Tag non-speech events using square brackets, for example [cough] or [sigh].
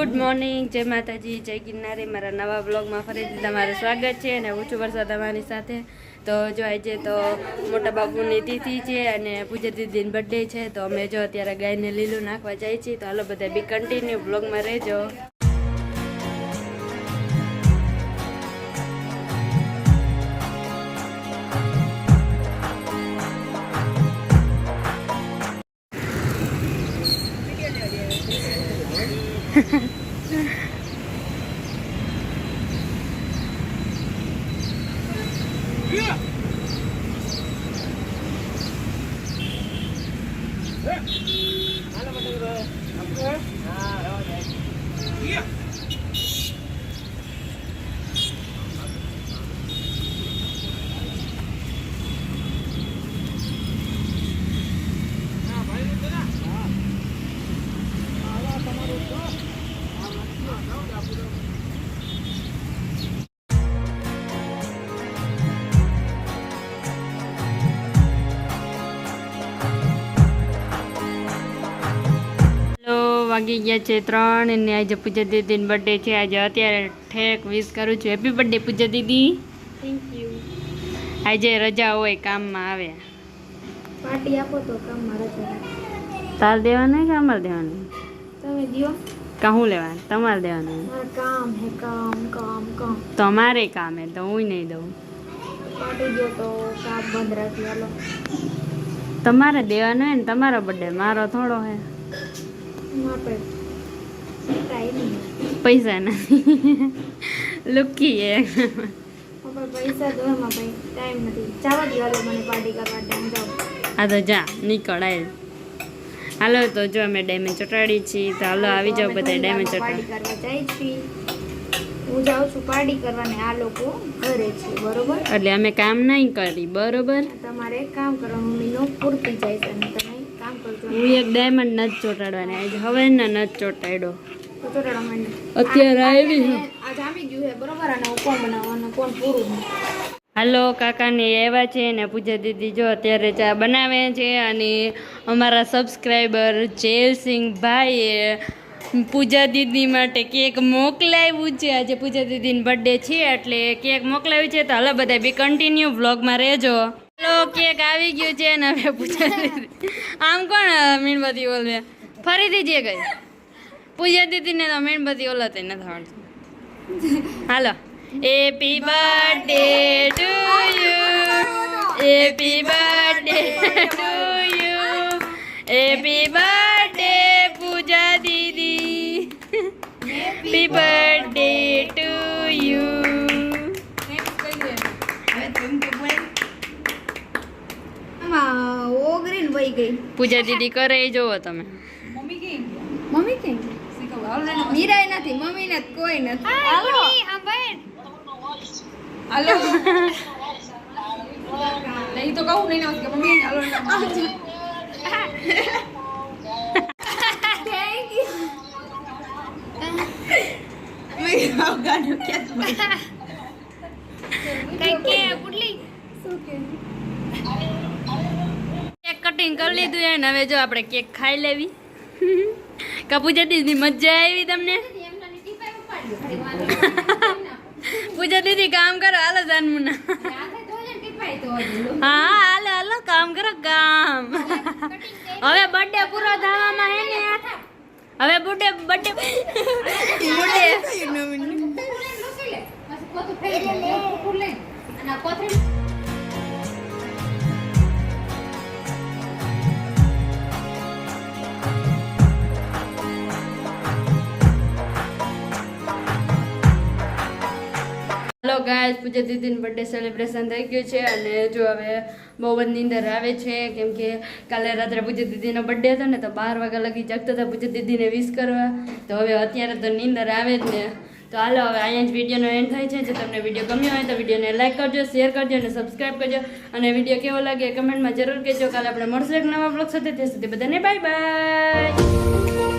Good morning જય માતાજી, જય ગિરનારી. મારા નવા બ્લોગમાં ફરીથી તમારું સ્વાગત છે અને હું વરસાદ તમારી સાથે. તો જો આજે તો મોટા બાપુની તિથિ છે અને પૂજા દીદીની બર્થડે છે, તો અમે જો અત્યારે ગાયને લીલું નાખવા જાય છીએ. તો હાલો બધા બી કન્ટિન્યુ બ્લોગમાં રહેજો. [laughs] હેલો વાગી ગયા છે ત્રણ અને આજે પૂજા દીદીનો બર્થડે છે. આજે અત્યારે ઠેક વિશ કરું છું. હેપી બર્થડે પૂજા દીદી. થેન્ક યુ આજે રજા હોય કામમાં આવે. પાર્ટી આપો તો કામમાં રજા તાર દેવાનું કે અમારે દેવાનું? તમે દિયો. કાં લેવા તમારે દેવાનું. મારા કામ હે કામ કામ કામ. તો અમારે કામ હે તો હું નહીં દઉં. પાર્ટી દો તો કામ બંધ રાખી હાલો તમારે દેવાનું હોય ને તમારો બર્થડે મારો થોડો હે. પૈસા નથી. લુકી એ પૈસા દો એમાં ભાઈ ટાઈમ નથી. જવા દો મને પાર્ટી કરવા ટાઈમ જાવ આ તો જા નીકળ આય હાલો તો જો અમે ડેમેજ ચોટાડી છીએ તો હાલો આવી જાઓ બધા ડેમેજ ચોટાડી કરવા જાય છીએ. હું જાઉં છું પાર્ટી કરવાને આ લોકો ઘરે છે બરોબર? એટલે અમે કામ નહીં કરી બરોબર? તમારે કામ કરવાનું મમ્મીનો પૂરતી જાય છે હું એક ડાયમંડ નથી ચોટાડવાની. આજે હવે ને નથી ચોટાડ્યો. અત્યારે આવી હાલો કાકાને આવ્યા છે ને પૂજા દીદી જો અત્યારે ચા બનાવે છે અને અમારા સબસ્ક્રાઈબર જેલસિંહ ભાઈએ પૂજા દીદી માટે કેક મોકલાવ્યું છે. આજે પૂજા દીદીની બર્થડે છે એટલે કેક મોકલાવ્યું છે. તો હાલો બધા બી કન્ટિન્યુ વ્લોગમાં રહેજો. હાલો કેક આવી ગયું છે ને હવે પૂજા આમ કોણ મીણબત્તી ઓલવે? ફરીથી જે ગઈ. પૂજા દીદીને તો મીણબત્તી ઓલાતી નથી આવડતું. હાલો. Happy birthday to you happy birthday to you happy birthday વહી ગઈ. પૂજા દીદી કરે એ જોવો તમે. મમ્મી કઈ મીરાય નથી મમ્મી ને કોઈ નથી. હાલો. હાલો. [laughs] નહીં તો કહું નહીં કે મમ્મી હાલો થેન્ક યુ કઈ કે પુટલી શું કે? કરી લીધું છે ને હવે જો આપણે કેક ખાઈ લેવી. પૂજા દીદી મજા આવી તમને? પૂજા દીદી કામ કરો હાલો જાનમુના. હા હાલો હાલો કામ કરો કામ. હવે બર્થડે પૂરો થવામાં હે ને? હવે birthday birthday birthday hello guys Pooja દીદીનું birthday celebration થઈ ગયું છે અને જો હવે બહુ જ નીંદર આવે છે, કેમ કે કાલે રાત્રે પૂજા દીદીનો બર્થડે હતો ને, તો બાર વાગ્યા લગી જાગતા હતા પૂજા દીદીને વિશ કરવા. તો હવે અત્યારે તો નીંદર આવે જ ને. તો હાલો, હવે અહીંયા જ વિડીયોનો એન્ડ થાય છે. જો તમને વીડિયો ગમ્યો હોય તો વિડીયોને લાઈક કરજો શેર કરજો અને સબસ્ક્રાઈબ કરજો. અને વીડિયો કેવો લાગે કમેન્ટમાં જરૂર કહેજો. કાલે આપણે મળશે એક નવા બ્લોગ સાથે. ત્યાં સુધી બધાને બાય બાય